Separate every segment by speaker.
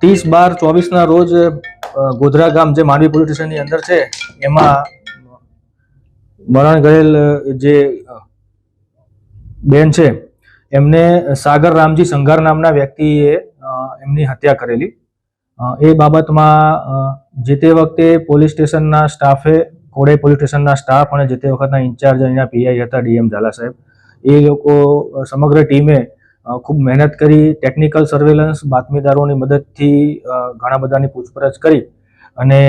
Speaker 1: ત્રીસ બાર ચોવીસના રોજ ગોધરા ગામ જે માંડવી પોલીસ સ્ટેશનની અંદર છે, એમાં મરણ ગયેલ જે બેન છે, એમને સાગર રામજી સંઘાર નામના વ્યક્તિએ એમની હત્યા કરેલી. એ બાબતમાં જે તે વખતે પોલીસ સ્ટેશનના સ્ટાફે, કોડે પોલીસ સ્ટેશનના સ્ટાફ અને જે તે વખતના ઇન્ચાર્જ અહીંના પીઆઈ હતા ડીએમ ઝાલા સાહેબ, એ લોકો સમગ્ર ટીમે ખૂબ મહેનત કરી ટેકનિકલ સર્વેલન્સ બાતમીદારોની મદદથી ઘણા બધાની પૂછપરછ કરી અને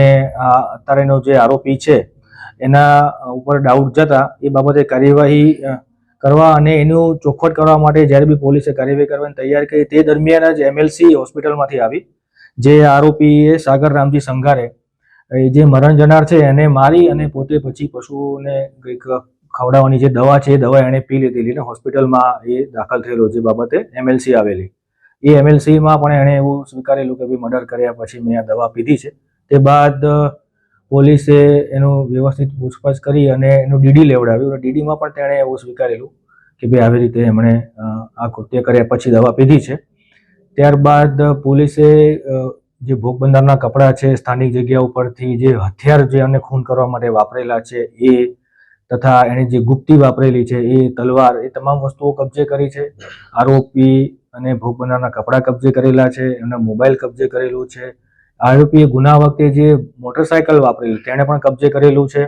Speaker 1: અત્યારેનો જે આરોપી છે, એના ઉપર ડાઉટ જતા એ બાબતે કાર્યવાહી કરવા અને એનું ચોખવટ કરવા માટે જ્યારે બી પોલીસે કાર્યવાહી કરવાની તૈયાર કરી તે દરમિયાન જ એમએલસી હોસ્પિટલમાંથી આવી. જે આરોપીએ સાગર રામજી સંઘારે જે મરણ જનાર છે એને મારી અને પોતે પછી પશુઓને કંઈક ખવડાવવાની જે દવા છે એ દવા એણે પી લીધેલી ને હોસ્પિટલમાં એ દાખલ થયેલો જે બાબતે એમએલસી આવેલી. એ એમએલસીમાં પણ એણે એવું સ્વીકારેલું કે ભાઈ મર્ડર કર્યા પછી મેં આ દવા પીધી છે. તે બાદ પોલીસે એનું વ્યવસ્થિત પૂછપરછ કરી અને એનું ડીડી લેવડાવ્યું અને ડીડીમાં પણ તેણે એવું સ્વીકારેલું કે ભાઈ આવી રીતે એમણે આ કૃત્ય કર્યા પછી દવા પીધી છે. ત્યારબાદ પોલીસે જે ભોગ બંધારના કપડાં છે, સ્થાનિક જગ્યા ઉપરથી જે હથિયાર જે અને ખૂન કરવા માટે વાપરેલા છે એ તથા એણે જે ગુપ્તી વાપરેલી છે, એ તલવાર, એ તમામ વસ્તુઓ કબજે કરી છે. આરોપી અને ભોગ બનનારના કપડાં કબજે કરેલા છે, એમના મોબાઈલ કબજે કરેલું છે. આરોપીએ ગુના વખતે જે મોટરસાયકલ વાપરેલી, તેણે પણ કબજે કરેલું છે.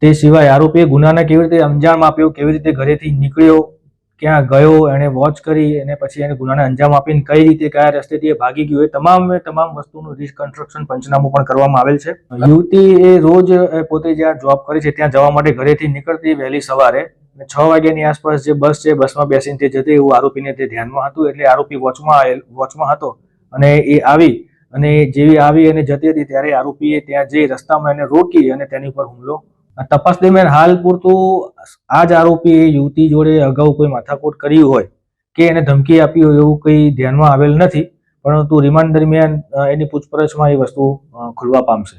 Speaker 1: તે સિવાય આરોપીએ ગુનાને કેવી રીતે અંજામ આપ્યો, કેવી રીતે ઘરેથી નીકળ્યો ક્યાં ગયો, એણે વોચ કરી, અને પછી એને ગુનાને અંજામ આપીને કઈ રીતે કયા રસ્તેથી એ ભાગી ગયો, એ તમામ તમામ વસ્તુનું રિકન્સ્ટ્રક્શન પંચનામું પણ કરવામાં આવેલ છે. યુવતી એ રોજ પોતે જ્યાં જોબ કરે છે, ત્યાં જવા માટે ઘરેથી નીકળતી વહેલી સવારે અને છ વાગ્યાની આસપાસ જે બસ છે બસમાં બેસીને તે જતી, એવું આરોપીને તે ધ્યાનમાં હતું, એટલે આરોપી વોચમાં વોચમાં હતો, અને એ આવી, અને જેવી આવી અને જતી હતી, ત્યારે આરોપીએ ત્યાં જે રસ્તામાં એને રોકી અને તેની ઉપર હુમલો તપાસ દરમિયાન હાલ પૂરતું આ જ આરોપી એ યુવતી જોડે અગાઉ કોઈ માથાકૂટ કરી હોય કે એને ધમકી આપી હોય એવું કંઈ ધ્યાનમાં આવેલ નથી, પરંતુ રિમાન્ડ દરમિયાન એની પૂછપરછમાં એ વસ્તુ ખુલવા પામશે.